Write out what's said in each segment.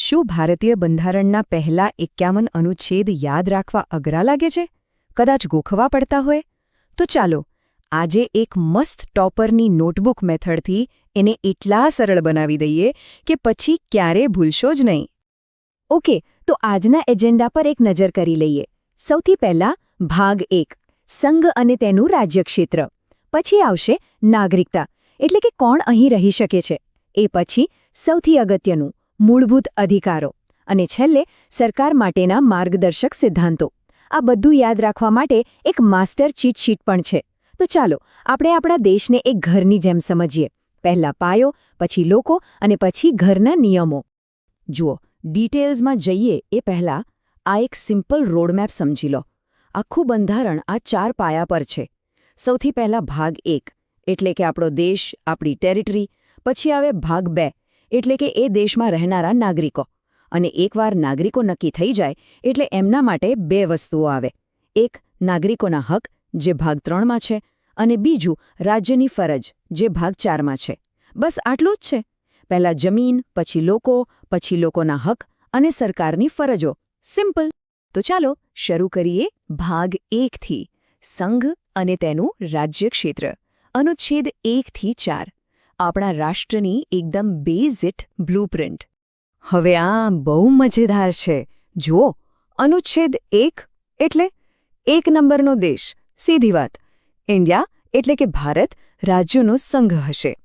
શું ભારતીય બંધારણના પહેલા એકાવન અનુચ્છેદ યાદ રાખવા અઘરા લાગે છે? કદાચ ગોખવા પડતા હોય? તો ચાલો, આજે એક મસ્ત ટોપરની નોટબુક મેથડથી એને એટલા સરળ બનાવી દઈએ કે પછી ક્યારે ભૂલશો જ નહીં. ઓકે, તો આજના એજન્ડા પર એક નજર કરી લઈએ. સૌથી પહેલા, ભાગ એક, સંઘ અને તેનું રાજ્યક્ષેત્ર. પછી આવશે નાગરિકતા, એટલે કે કોણ અહીં રહી શકે છે? એ પછી સૌથી અગત્યનું મૂળભૂત અધિકારો અને છેલ્લે સરકાર માટેના માર્ગદર્શક સિદ્ધાંતો. આ બધું યાદ રાખવા માટે એક માસ્ટર ચીટશીટ પણ છે. તો ચાલો, આપણે આપણા દેશને એક ઘરની જેમ સમજીએ. પહેલા પાયો, પછી લોકો અને પછી ઘરના નિયમો. જુઓ, ડિટેલ્સમાં જઈએ એ પહેલાં આ એક સિમ્પલ રોડમેપ સમજી લો. આખું બંધારણ આ ચાર પાયા પર છે. સૌથી પહેલા ભાગ એક, એટલે કે આપણો દેશ, આપણી ટેરિટરી, પછી આવે ભાગ બે એટલે કે એ દેશમાં રહેનારા નાગરિકો. અને એકવાર નાગરિકો નક્કી થઈ જાય, એટલે એમના માટે બે વસ્તુઓ આવે. એક, નાગરિકોના હક, જે ભાગ ત્રણમાં છે, અને બીજું, રાજ્યની ફરજ, જે ભાગ ચારમાં છે. બસ આટલું જ છે. પહેલા જમીન, પછી લોકો, પછી લોકોના હક અને સરકારની ફરજો. સિમ્પલ. તો ચાલો, શરૂ કરીએ ભાગ એકથી. સંઘ અને તેનું રાજ્યક્ષેત્ર. અનુચ્છેદ એકથી ચાર. આપણા રાષ્ટ્રની એકદમ બેઝિટ બ્લુપ્રિન્ટ હવે આ બહુ મજેદાર છે. જુઓ, અનુચ્છેદ એક એટલે એક નંબરનો દેશ. સીધી વાત. ઇન્ડિયા એટલે કે ભારત રાજ્યોનો સંઘ હશે.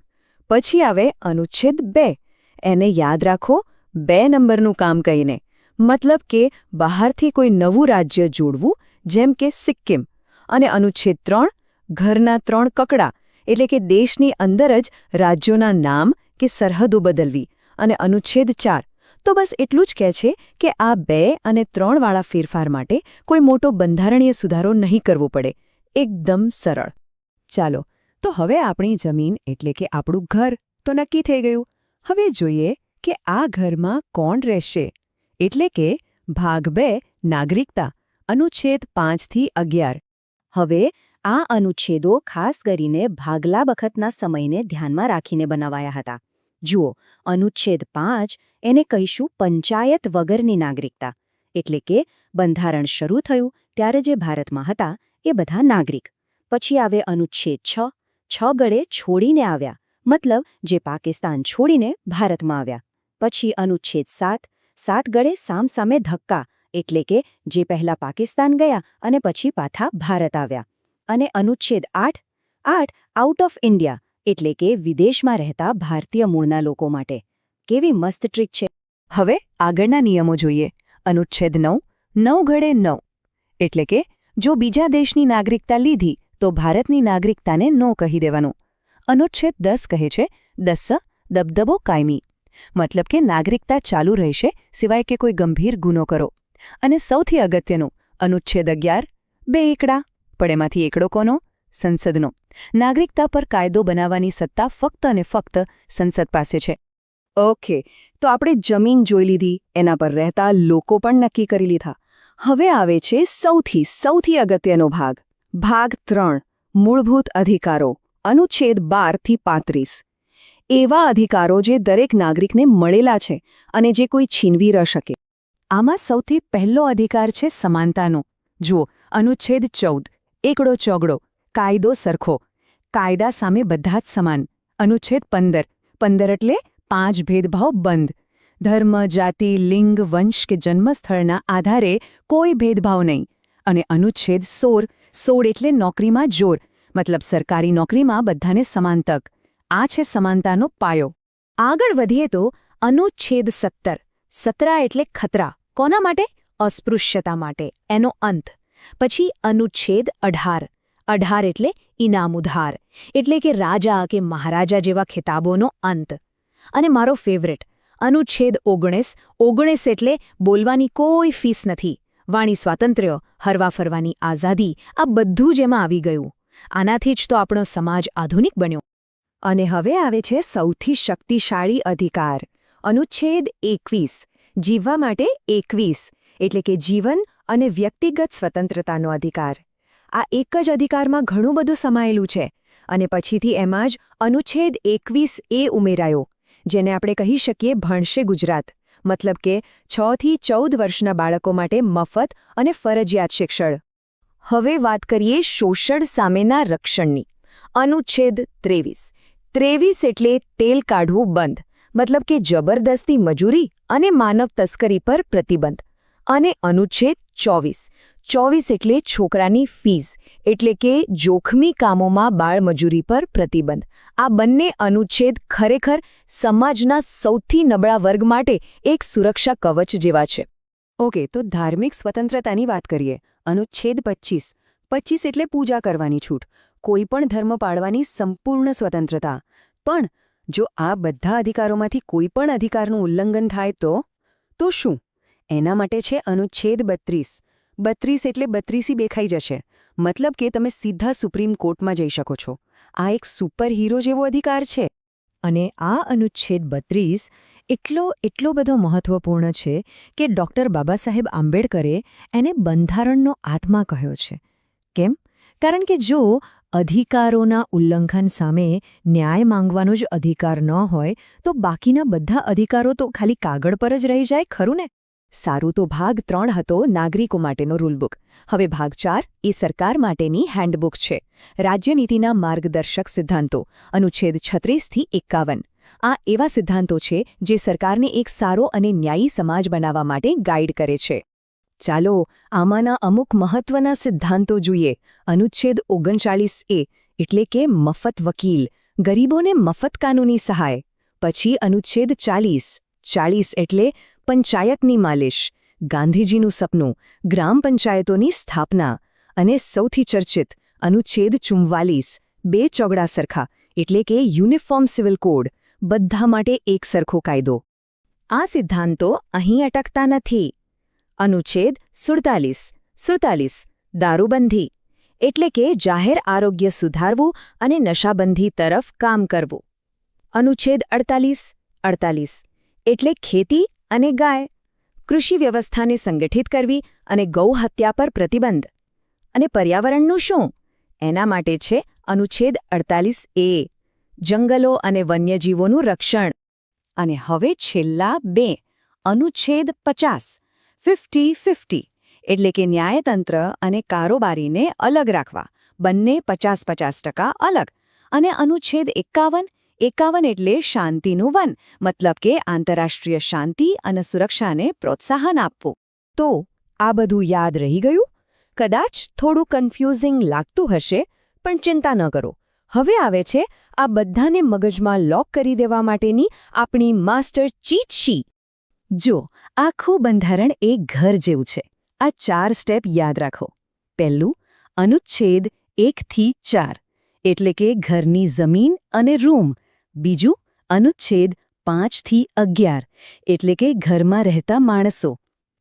પછી આવે અનુચ્છેદ બે. એને યાદ રાખો, બે નંબરનું કામ કહીને. મતલબ કે બહારથી કોઈ નવું રાજ્ય જોડવું, જેમ કે સિક્કિમ. અને અનુચ્છેદ ત્રણ, ઘરના ત્રણ કકડા એટલે કે દેશની અંદર જ રાજ્યોના નામ કે સરહદો બદલવી અને અનુચ્છેદ ચાર. તો બસ એટલું જ કહે છે કે આ બે અને ત્રણવાળા ફેરફાર માટે કોઈ મોટો બંધારણીય સુધારો નહીં કરવો પડે. એકદમ સરળ. ચાલો, તો હવે આપણી જમીન એટલે કે આપણું ઘર તો નક્કી થઈ ગયું. હવે જોઈએ કે આ ઘરમાં કોણ રહેશે? એટલે કે ભાગ બે, નાગરિકતા, અનુચ્છેદ પાંચથી અગિયાર. હવે આ અનુચ્છેદો ખાસ કરીને ભાગલા વખતના સમયને ધ્યાનમાં રાખીને બનાવાયા હતા. જુઓ, અનુચ્છેદ પાંચ એને કહીશું પંચાયત વગરની નાગરિકતા, એટલે કે બંધારણ શરૂ થયું ત્યારે જે ભારતમાં હતા એ બધા નાગરિક. પછી આવે અનુચ્છેદ છ છ ગળે છોડીને આવ્યા, મતલબ જે પાકિસ્તાન છોડીને ભારતમાં આવ્યા. પછી અનુચ્છેદ સાત સાત ગળે સામસામે ધક્કા, એટલે કે જે પહેલા પાકિસ્તાન ગયા અને પછી પાછા ભારત આવ્યા. અને અનુચ્છેદ આઠ આઠ આઉટ ઓફ ઇન્ડિયા એટલે કે વિદેશમાં રહેતા ભારતીય મૂળના લોકો માટે. કેવી મસ્ત ટ્રીક છે. હવે આગળના નિયમો જોઈએ. અનુચ્છેદ નવ નવ ઘડે નવ એટલે કે જો બીજા દેશની નાગરિકતા લીધી, તો ભારતની નાગરિકતાને નો કહી દેવાનું. અનુચ્છેદ દસ કહે છે દસ દબદબો કાયમી. મતલબ કે નાગરિકતા ચાલુ રહેશે સિવાય કે કોઈ ગંભીર ગુનો કરો. અને સૌથી અગત્યનું, અનુચ્છેદ અગિયાર, બે એકડા. પણ એમાંથી એકડો કોનો સંસદનો. નાગરિકતા પર કાયદો બનાવવાની સત્તા ફક્ત અને ફક્ત સંસદ પાસે છે. ઓકે, તો આપણે જમીન જોઈ લીધી, એના પર રહેતા લોકો પણ નક્કી કરી લીધા. હવે આવે છે સૌથી સૌથી અગત્યનો ભાગ. ભાગ ત્રણ, મૂળભૂત અધિકારો, અનુચ્છેદ બારથી પાંત્રીસ. એવા અધિકારો જે દરેક નાગરિકને મળેલા છે અને જે કોઈ છીનવી ન શકે. આમાં સૌથી પહેલો અધિકાર છે સમાનતાનો. જુઓ, અનુચ્છેદ ચૌદ. એકડો ચોગડો, કાયદો સરખો, કાયદા સામે બધા જ સમાન, અનુચ્છેદ પંદર પંદર એટલે પાંચ ભેદભાવ બંધ. ધર્મ, જાતિ, લિંગ, વંશ કે જન્મસ્થળના આધારે કોઈ ભેદભાવ નહીં. અને અનુચ્છેદ સોળ સોળ એટલે નોકરીમાં જોર, મતલબ સરકારી નોકરીમાં બધાને સમાન તક. આ છે સમાનતાનો પાયો. આગળ વધીએ તો અનુચ્છેદ સત્તર. સતરા એટલે ખતરા. કોના માટે? અસ્પૃશ્યતા માટે. એનો અંત. પછી અનુચ્છેદ અઢાર. અઢાર એટલે ઇનામ ઉધાર. એટલે કે રાજા કે મહારાજા જેવા ખિતાબોનો અંત. અને મારો ફેવરેટ અનુચ્છેદ ઓગણીસ. ઓગણીસ એટલે બોલવાની કોઈ ફીસ નથી. વાણી સ્વાતંત્ર્ય, હરવા ફરવાની આઝાદી, આ બધું જ એમાં આવી ગયું. આનાથી જ તો આપણો સમાજ આધુનિક બન્યો. અને હવે આવે છે સૌથી શક્તિશાળી અધિકાર. અનુચ્છેદ એકવીસ. જીવવા માટે એકવીસ. એટલે કે જીવન અને વ્યક્તિગત સ્વતંત્રતાનો અધિકાર. આ એક જ અધિકારમાં ઘણું બધું સમાયેલું છે અને પછીથી એમાં જ અનુચ્છેદ એકવીસ એ ઉમેરાયો, જેને આપણે કહી શકીએ ભણશે ગુજરાત. મતલબ કે છથી ચૌદ વર્ષના બાળકો માટે મફત અને ફરજિયાત શિક્ષણ. હવે વાત કરીએ શોષણ સામેના રક્ષણની. અનુચ્છેદ ત્રેવીસ. ત્રેવીસ એટલે તેલ કાઢવું બંધ, મતલબ કે જબરદસ્તી મજૂરી અને માનવ તસ્કરી પર પ્રતિબંધ. અને અનુચ્છેદ ચોવીસ. ચોવીસ એટલે છોકરાની ફીઝ, એટલે કે જોખમી કામોમાં બાળમજૂરી પર પ્રતિબંધ. આ બંને અનુચ્છેદ ખરેખર સમાજના સૌથી નબળા વર્ગ માટે એક સુરક્ષા કવચ જેવા છે. ઓકે, તો ધાર્મિક સ્વતંત્રતાની વાત કરીએ. અનુચ્છેદ પચ્ચીસ પચ્ચીસ એટલે પૂજા કરવાની છૂટ. કોઈ પણ ધર્મ પાળવાની સંપૂર્ણ સ્વતંત્રતા. પણ, જો આ બધા અધિકારોમાંથી કોઈ પણ અધિકારનું ઉલ્લંઘન થાય તો? તો શું? એના માટે છે અનુચ્છેદ બત્રીસ. બત્રીસ એટલે બત્રીસી દેખાઈ જશે. મતલબ કે તમે સીધા સુપ્રીમ કોર્ટમાં જઈ શકો છો. આ એક સુપર હીરો જેવો અધિકાર છે. અને આ અનુચ્છેદ બત્રીસ એટલો એટલો બધો મહત્વપૂર્ણ છે કે ડૉક્ટર બાબા સાહેબ આંબેડકરે એને બંધારણનો આત્મા કહ્યો છે. કેમ? કારણ કે જો અધિકારોના ઉલ્લંઘન સામે ન્યાય માંગવાનો જ અધિકાર ન હોય, તો બાકીના બધા અધિકારો તો ખાલી કાગળ પર જ રહી જાય, ખરું ને? સારું તો ભાગ ત્રણ હતો નાગરિકો માટેનો રૂલબુક. હવે ભાગ ચાર એ સરકાર માટેની હેન્ડબુક છે. રાજ્યનીતિના માર્ગદર્શક સિદ્ધાંતો. અનુચ્છેદ છત્રીસથી એકાવન. આ એવા સિદ્ધાંતો છે જે સરકારને એક સારો અને ન્યાયી સમાજ બનાવવા માટે ગાઈડ કરે છે. ચાલો આમાંના અમુક મહત્વના સિદ્ધાંતો જોઈએ. અનુચ્છેદ ઓગણચાળીસ એ એટલે કે મફત વકીલ. ગરીબોને મફત કાનૂની સહાય. પછી અનુચ્છેદ ચાલીસ. ચાળીસ એટલે પંચાયતની માલિશ, ગાંધીજીનું સપનું, ગ્રામ પંચાયતોની સ્થાપના અને સૌથી ચર્ચિત અનુચ્છેદ ચુમ્વાલીસ બે ચોગડા સરખા, એટલે કે યુનિફોર્મ સિવિલ કોડ, બધા માટે એક સરખો કાયદો. આ સિદ્ધાંતો અહીં અટકતા નથી. અનુચ્છેદ સુડતાલીસ સુડતાલીસ, દારૂબંધી, એટલે કે જાહેર આરોગ્ય સુધારવું અને નશાબંધી તરફ કામ કરવું. અનુચ્છેદ અડતાલીસ અડતાલીસ, એટલે ખેતી અને ગાય કૃષિ વ્યવસ્થાને સંગઠિત કરવી અને ગૌહત્યા પર પ્રતિબંધ. અને પર્યાવરણનું શું? એના માટે છે અનુચ્છેદ અડતાલીસ એ, જંગલો અને વન્યજીવોનું રક્ષણ. અને હવે છેલ્લા બે, અનુચ્છેદ પચાસ, ફિફ્ટી ફિફ્ટી, એટલે કે ન્યાયતંત્ર અને કારોબારીને અલગ રાખવા, બંને પચાસ પચાસ ટકા અલગ. અને અનુચ્છેદ એકાવન એકાવન એટલે શાંતિનું વન, મતલબ કે આંતરરાષ્ટ્રીય શાંતિ અને સુરક્ષાને પ્રોત્સાહન આપવું. તો, આ બધું યાદ રહી ગયું? કદાચ થોડું કન્ફ્યુઝિંગ લાગતું હશે, પણ ચિંતા ન કરો. હવે આવે છે, આ બધાને મગજમાં લોક કરી દેવા માટેની આપણી માસ્ટર ચીચશી જો આખું બંધારણ એક ઘર જેવું છે. આ ચાર સ્ટેપ યાદ રાખો. પહેલું, અનુચ્છેદ એકથી ચાર, એટલે કે ઘરની જમીન અને રૂમ બીજું, અનુચ્છેદ પાંચથી અગિયાર, એટલે કે ઘરમાં રહેતા માણસો.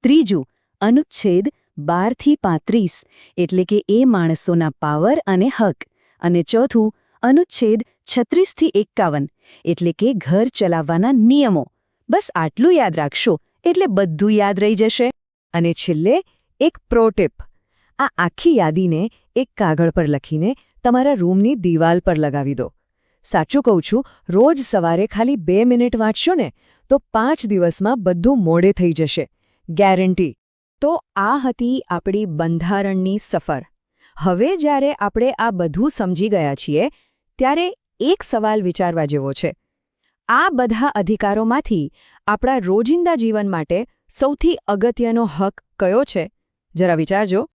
ત્રીજું, અનુચ્છેદ બારથી પાંત્રીસ, એટલે કે એ માણસોના પાવર અને હક. અને ચોથું, અનુચ્છેદ છત્રીસથી એકાવન, એટલે કે ઘર ચલાવવાના નિયમો. બસ આટલું યાદ રાખશો, એટલે બધું યાદ રહી જશે. અને છેલ્લે, એક પ્રોટિપ આ આખી યાદીને એક કાગળ પર લખીને તમારા રૂમની દિવાલ પર લગાવી દો. સાચું કહું છું, રોજ સવારે ખાલી બે મિનિટ વાંચશો ને, તો પાંચ દિવસમાં બધું મોડે થઈ જશે. ગેરંટી. તો આ હતી આપણી બંધારણની સફર. હવે જ્યારે આપણે આ બધું સમજી ગયા છીએ, ત્યારે એક સવાલ વિચારવા જેવો છે. આ બધા અધિકારોમાંથી આપણા રોજિંદા જીવન માટે સૌથી અગત્યનો હક કયો છે? જરા વિચારજો.